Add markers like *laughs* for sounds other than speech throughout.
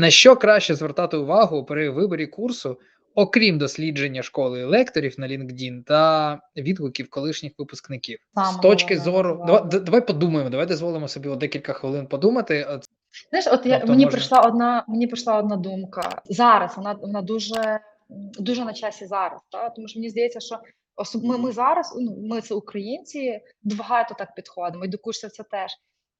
На що краще звертати увагу при виборі курсу, окрім дослідження школи лекторів на LinkedIn та відгуків колишніх випускників? Саме З точки зору, давай, давай подумаємо, давай дозволимо собі декілька хвилин подумати. Знаєш, от я, Тобто мені можна- прийшла одна, мені прийшла одна думка. Зараз вона, вона дуже, дуже на часі зараз. Та? Тому що мені здається, що особ... ми, ми зараз, ну, ми це українці, багато так підходимо, і до курсів це теж.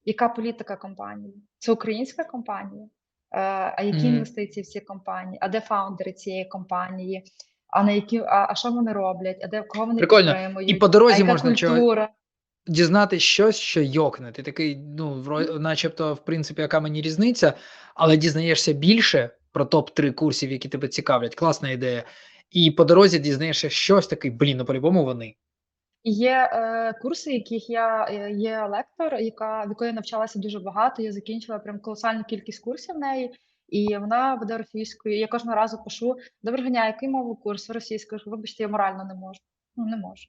Яка політика компанії? Це українська компанія? Е, а які Мгм. інвестиції в ці компанії? А де фаундери цієї компанії? А на які, а, а що вони роблять? А де кого вони Прикольно. підтримують? І по дорозі а яка можна чого- культура? дізнатись щось, що йокне. Ти такий, ну, начебто, в принципі, яка мені різниця, але дізнаєшся більше про топ-3 курсів, які тебе цікавлять. Класна ідея. І по дорозі дізнаєшся щось такий, блін, ну по-любому вони. Є е, курси, яких я е, є лектор, яка в якої я навчалася дуже багато. Я закінчила прям колосальну кількість курсів в неї, і вона веде російською. Я кожного разу пишу: доброго дня, який мову курс російською? Вибачте, я морально не можу. Ну не можу.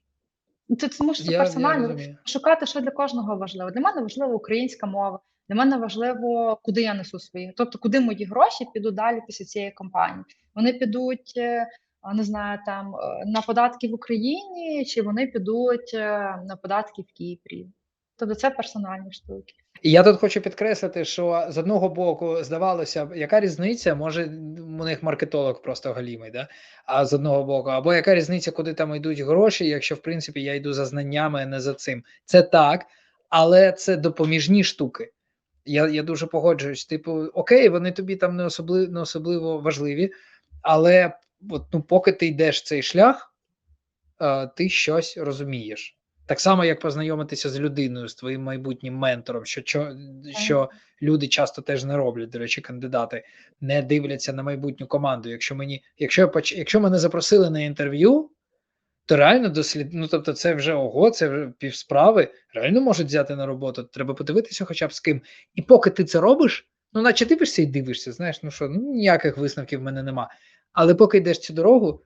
Ну, Це тому що це персонально шукати, що для кожного важливо. Для мене важлива українська мова. Для мене важливо, куди я несу свої, тобто куди мої гроші підуть далі після цієї компанії. Вони підуть, е, не знаю, там е, на податки в Україні, чи вони підуть е, на податки в Кіпрі. Тобто це персональні штуки. І я тут хочу підкреслити, що з одного боку здавалося б, яка різниця, може у них маркетолог просто галімий, да? а з одного боку, або яка різниця, куди там йдуть гроші, якщо в принципі я йду за знаннями, а не за цим. Це так, але це допоміжні штуки. Я, я дуже погоджуюсь. Типу, окей, вони тобі там не особливо, не особливо важливі, але от, ну, поки ти йдеш цей шлях, е, ти щось розумієш. Так само, як познайомитися з людиною, з твоїм майбутнім ментором, що, що, що люди часто теж не роблять. До речі, кандидати не дивляться на майбутню команду. Якщо мені, якщо я поч- якщо мене запросили на інтерв'ю, то реально дослід, ну тобто, це вже ого, це вже півсправи, реально можуть взяти на роботу. Треба подивитися, хоча б з ким. І поки ти це робиш, ну наче дивишся і дивишся, знаєш, ну що, ну ніяких висновків в мене нема. Але поки йдеш цю дорогу,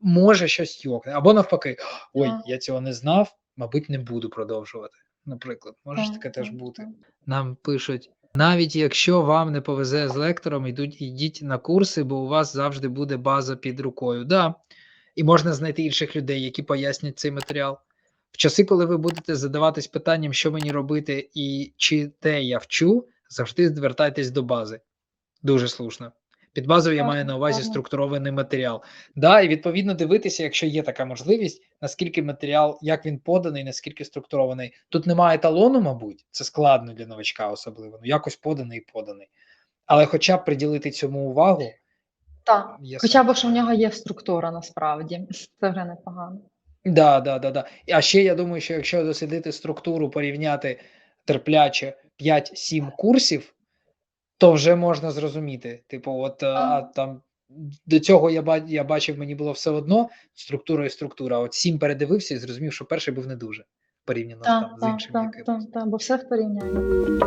може щось йокне. Або навпаки, ой, Так. я цього не знав, мабуть, не буду продовжувати. Наприклад, може Так, таке теж бути. Нам пишуть: навіть якщо вам не повезе з лектором, йдуть, йдіть на курси, бо у вас завжди буде база під рукою. Да. І можна знайти інших людей, які пояснять цей матеріал. В часи, коли ви будете задаватись питанням, що мені робити і чи те я вчу, завжди звертайтесь до бази. Дуже слушно. Під базою я маю на увазі структурований матеріал. Да, і відповідно дивитися, якщо є така можливість, наскільки матеріал, як він поданий, наскільки структурований. Тут немає еталону, мабуть, це складно для новачка, особливо. Ну, якось поданий і поданий. Але хоча б приділити цьому увагу, Так, хоча б що в нього є структура насправді. *laughs* Це вже непогано. Да, да, да, да. А ще я думаю, що якщо дослідити структуру, порівняти терпляче 5-7 курсів, то вже можна зрозуміти. Типу, от е, а, там до цього я я бачив, мені було все одно структура і структура. От сім передивився і зрозумів, що перший був не дуже порівняно та, там з іншим так, так, бо все в порівнянні.